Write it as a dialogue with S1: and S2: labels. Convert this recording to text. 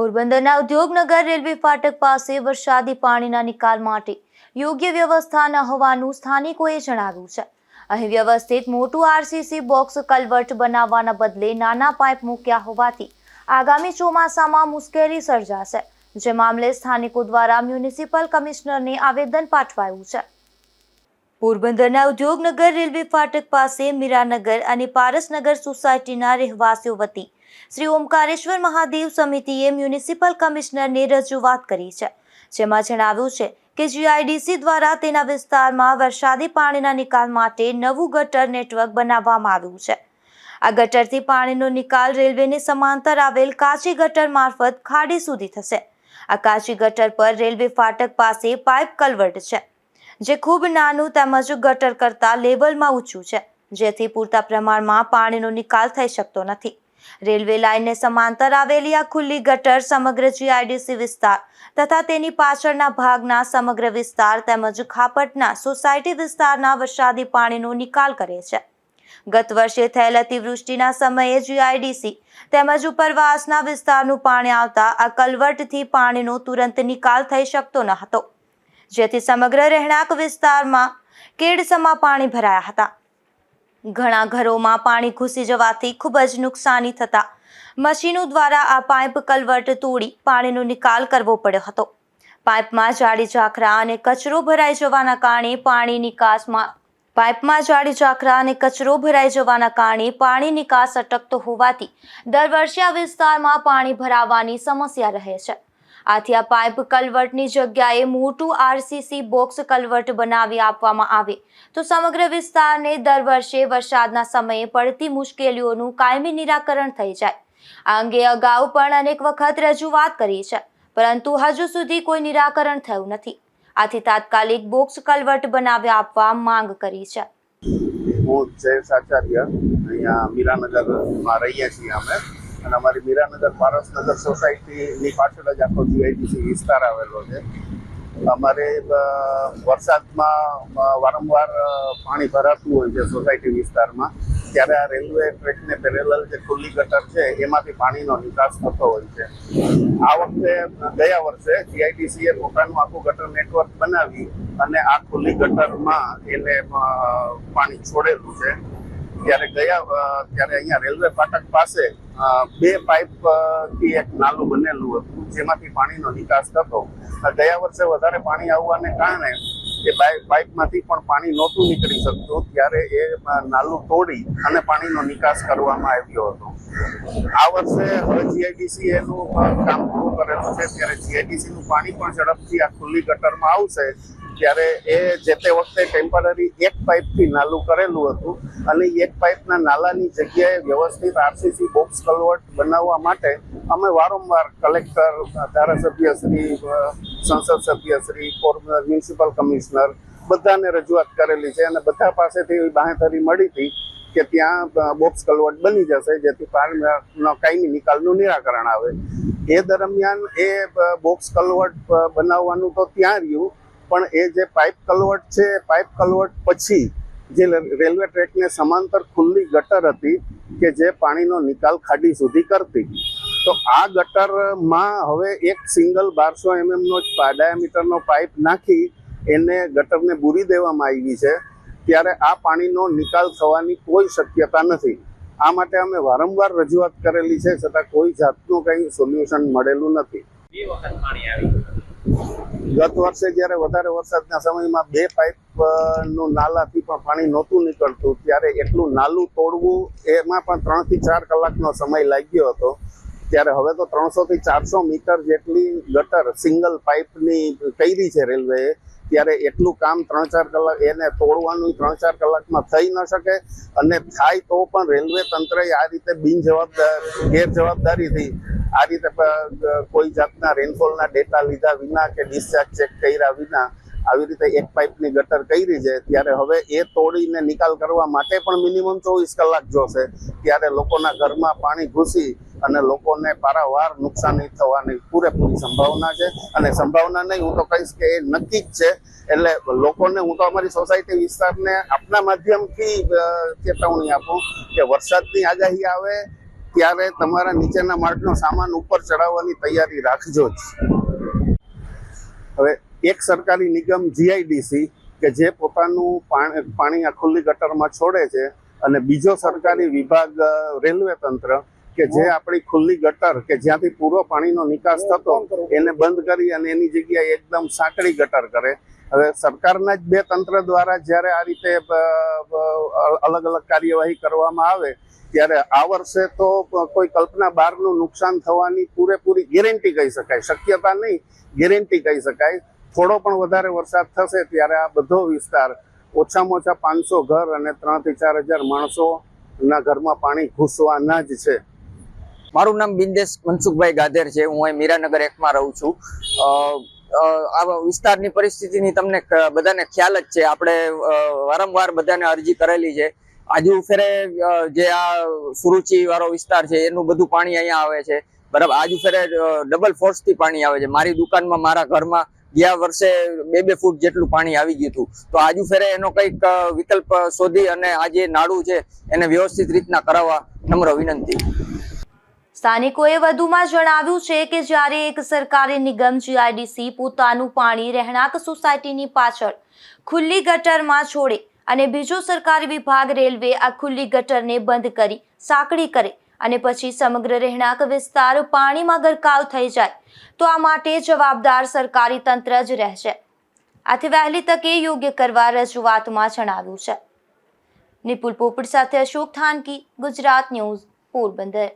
S1: પોરબંદરના ઉદ્યોગનગર રેલવે ફાટક પાસે વરસાદી પાણીના નિકાલ માટે યોગ્ય વ્યવસ્થા ન હોવાનું સ્થાનિકોએ જણાવ્યું છે. અહીં વ્યવસ્થિત મોટું આરસીસી બોક્સ કલવર્ટ બનાવવાના બદલે નાના પાઇપ મૂક્યા હોવાથી આગામી ચોમાસામાં મુશ્કેલી સર્જાશે. જે મામલે સ્થાનિકો દ્વારા મ્યુનિસિપલ કમિશનરને આવેદન પાઠવાયું છે. પોરબંદરના ઉદ્યોગનગર રેલવે ફાટક પાસે મીરાનગર અને પારસનગર સોસાયટીના રહેવાસીઓ વતી શ્રી ઓમકારેશ્વર મહાદેવ સમિતિએ મ્યુનિસિપલ કમિશનરને રજૂઆત કરી છે. જેમાં જણાવ્યું છે કે જીઆઈડીસી દ્વારા તેના વિસ્તારમાં વરસાદી પાણીના નિકાલ માટે નવું ગટર નેટવર્ક બનાવવામાં આવ્યું છે. આ ગટરથી પાણીનો નિકાલ રેલવેને સમાંતર આવેલ કાચી ગટર મારફત ખાડી સુધી થશે. આ કાચી ગટર પર રેલવે ફાટક પાસે પાઇપ કલવર્ટ છે. જે ખૂબ નાનું તેમજ ગટર કરતાં લેવલમાં ઊંચું છે, જેથી પૂરતા પ્રમાણમાં પાણીનો નિકાલ થઈ શકતો નથી. રેલવે લાઇનને સમાંતર આવેલી આ ખુલ્લી ગટર સમગ્ર જીઆઈડીસી વિસ્તાર તથા તેની પાછળના ભાગના સમગ્ર વિસ્તાર તેમજ ખાપટના સોસાયટી વિસ્તારના વરસાદી પાણીનો નિકાલ કરે છે. ગત વર્ષે થયેલ અતિવૃષ્ટિના સમયે જીઆઈડીસી તેમજ ઉપરવાસના વિસ્તારનું પાણી આવતા આ કલવર્ટથી પાણીનો તુરંત નિકાલ થઈ શકતો ન હતો. જેથી સમગ્ર રહેણાંક વિસ્તારમાં કેડસમાં પાણી ભરાયા હતા. ઘણા ઘરોમાં પાણી ઘૂસી જવાથી ખૂબ જ નુકસાની થતા મશીનો દ્વારા આ પાઇપ કલવર્ટ તોડી પાણીનો નિકાલ કરવો પડ્યો હતો. પાઇપમાં જાડી ઝાખરા અને કચરો ભરાઈ જવાના કારણે પાણી નિકાસમાં પાઇપમાં જાડી ઝાખરા અને કચરો ભરાઈ જવાના કારણે પાણી નિકાસ અટકતો હોવાથી દર વર્ષે આ વિસ્તારમાં પાણી ભરાવાની સમસ્યા રહે છે. આથી આ પાઇપ કલવર્ટની જગ્યાએ મોટું આરસીસી બોક્સ કલવર્ટ બનાવી આપવામાં આવે. તો સમગ્ર વિસ્તારને દર વર્ષે વરસાદના સમયે પડતી મુશ્કેલીઓનું કાયમી નિરાકરણ થઈ જાય. આ અંગે અગાઉ પણ અનેક વખત રજૂઆત કરી છે, પરંતુ હજુ સુધી કોઈ નિરાકરણ થયું નથી. આથી તાત્કાલિક બોક્સ કલવર્ટ બનાવી આપવા માંગ કરી છે.
S2: હું જયેશ આચાર્ય અહીંયા મીરાનગરમાં રહીએ છીએ અમે. અને અમારી મીરાનગર પારસનગર સોસાયટીની પાછળ જ આખો જીઆઈડીસી વિસ્તાર આવેલો છે. અમારે વરસાદમાં વારંવાર પાણી ભરાતું હોય છે સોસાયટી વિસ્તારમાં, ત્યારે આ રેલવે ટ્રેકને પેરેલલ જે ખુલ્લી ગટર છે, એમાંથી પાણીનો નિકાસ થતો હોય છે. આ વખતે, ગયા વર્ષે જીઆઈડીસીએ પોતાનું આખું ગટર નેટવર્ક બનાવી અને આ ખુલ્લી ગટરમાં એને પાણી છોડેલું છે. ત્યારે ગયા ત્યારે અહીંયા રેલવે ફાટક પાસે બે પાઇપથી એક નાલું બનેલું હતું, જેમાંથી પાણીનો નિકાસ થતો. ગયા વર્ષે વધારે પાણી આવવાને કારણે એ પાઇપ પાઇપમાંથી પણ પાણી નહોતું નીકળી શકતું, ત્યારે એ નાલું તોડી અને પાણીનો નિકાસ કરવામાં આવ્યો હતો. આ વર્ષે હવે જીઆઈડીસી એનું કામ પૂરું કરેલું છે, ત્યારે જીઆઈડીસી નું પાણી પણ ઝડપથી આ ખુલ્લી ગટરમાં આવશે, ત્યારે એ જે તે વખતે ટેમ્પરરી એક પાઇપથી નાલું કરેલું હતું, અને એક પાઇપના નાલાની જગ્યાએ વ્યવસ્થિત આરસીસી બોક્સ કલવર્ટ બનાવવા માટે અમે વારંવાર કલેક્ટર ધારાસભ્ય શ્રી સંસદ સભ્ય શ્રી મ્યુનિસિપલ કમિશનર બધાને રજૂઆત કરેલી છે અને બધા પાસેથી એવી બાંહેધરી મળી હતી કે ત્યાં બોક્સ કલવર્ટ બની જશે, જેથી પાણીનો કાયમી નિકાલનું નિરાકરણ આવે. એ દરમિયાન એ બોક્સ કલવર્ટ બનાવવાનું તો ત્યાં રહ્યું, પણ એ જે પાઇપ કલવર્ટ છે પાઇપ કલવર્ટ પછી જે રેલવે ટ્રેકને સમાંતર ખુલ્લી ગટર હતી કે જે પાણીનો નિકાલ ખાડી સુધી કરતી. તો આ ગટરમાં હવે એક સિંગલ બારસો એમએમનો જ ડાયામીટરનો પાઇપ નાખી એને ગટરને બૂરી દેવામાં આવી છે. ત્યારે આ પાણીનો નિકાલ થવાની કોઈ શક્યતા નથી. આ માટે અમે વારંવાર રજૂઆત કરેલી છે છતાં કોઈ જાતનું કંઈ સોલ્યુશન મળેલું નથી. ગત વર્ષે જ્યારે વધારે વરસાદના સમયમાં બે પાઇપનું નાલાથી પણ પાણી નહોતું નીકળતું ત્યારે એટલું નાલું તોડવું એમાં પણ ત્રણથી ચાર કલાકનો સમય લાગ્યો હતો. ત્યારે હવે તો ત્રણસો થી ચારસો મીટર જેટલી ગટર સિંગલ પાઇપની કરી છે રેલવેએ, ત્યારે એટલું કામ ત્રણ ચાર કલાક એને તોડવાનું ત્રણ ચાર કલાકમાં થઈ ન શકે. અને થાય તો પણ રેલવે તંત્રએ આ રીતે બિનજવાબદાર, ગેરજવાબદારીથી આ રીતે કોઈ જાતના રેનફોલના ડેટા લીધા વિના કે ડિસ્ચાર્જ ચેક કર્યા વિના આવી રીતે એક પાઇપની ગટર કરી છે. ત્યારે હવે એ તોડીને નિકાલ કરવા માટે પણ મિનિમમ ચોવીસ કલાક જોશે. ત્યારે લોકોના ઘરમાં પાણી ઘૂસી અને લોકોને પારાવાર નુકસાની થવાની પૂરેપૂરી સંભાવના છે. અને સંભાવના નહીં, હું તો કહીશ કે એ નક્કી જ છે. એટલે લોકોને હું તો અમારી સોસાયટી વિસ્તારને આપના માધ્યમથી ચેતવણી આપું કે વરસાદની આગાહી આવે ત્યારે તમારા નીચેના માર્ગનો સામાન ઉપર ચડાવવાની તૈયારી રાખજો જ. હવે એક સરકારી નિગમ જીઆઈડીસી કે જે પોતાનું પાણી આ ખુલ્લી ગટરમાં છોડે છે અને બીજો સરકારી વિભાગ રેલવે તંત્ર કે જે આપણી ખુલ્લી ગટર કે જ્યાંથી પૂરો પાણીનો નિકાસ થતો, એને બંધ કરી અને એની જગ્યાએ એકદમ સાંકડી ગટર કરે. હવે સરકારના જ બે તંત્ર દ્વારા જ્યારે આ રીતે અલગ અલગ કાર્યવાહી કરવામાં આવે, ત્યારે આ વર્ષે તો કોઈ કલ્પના બહારનું નુકસાન થવાની પૂરેપૂરી ગેરંટી કહી શકાય. શક્યતા નહીં, ગેરંટી કહી શકાય. થોડો પણ વધારે વરસાદ થશે ત્યારે આ બધો વિસ્તાર ઓછામાં ઓછા પાંચસો ઘર અને ત્રણથી ચાર હજાર માણસોના ઘરમાં પાણી ઘૂસવાના જ છે.
S3: મારું નામ બિંદેશ મનસુખભાઈ ગાધેર છે. હું અહીં મીરાનગર એકમાં રહું છું. આ વિસ્તારની પરિસ્થિતિની તમને બધાને ખ્યાલ જ છે. આપણે વારંવાર બધાને અરજી કરેલી છે. આજુ ફેરે જે આ સુરુચિ વાળો વિસ્તાર છે, એનું બધું પાણી અહીંયા આવે છે. બરાબર, આજુ ફેરે ડબલ ફોર્સથી પાણી આવે છે. મારી દુકાનમાં, મારા ઘરમાં ગયા વર્ષે બે બે ફૂટ જેટલું પાણી આવી ગયું હતું. તો આજુ ફેરે એનો કંઈક વિકલ્પ શોધી અને આ જે નાડું છે, એને વ્યવસ્થિત રીતના કરાવવા નમ્ર વિનંતી.
S1: સ્થાનિકોએ વધુમાં જણાવ્યું છે કે જ્યારે એક સરકારી નિગમ જીઆઈડીસી પોતાનું પાણી રહેણાંક સોસાયટીની પાછળ ખુલ્લી ગટરમાં છોડે અને બીજો સરકારી વિભાગ રેલવે આ ખુલ્લી ગટરને બંધ કરી સાંકડી કરે અને પછી સમગ્ર રહેણાંક વિસ્તાર પાણીમાં ગરકાવ થઈ જાય, તો આ માટે જવાબદાર સરકારી તંત્ર જ રહેશે. આથી વહેલી તકે યોગ્ય કરવા રજૂઆતમાં જણાવ્યું છે. નિપુલ પોપટ સાથે અશોક થાનકી, ગુજરાત ન્યૂઝ, પોરબંદર.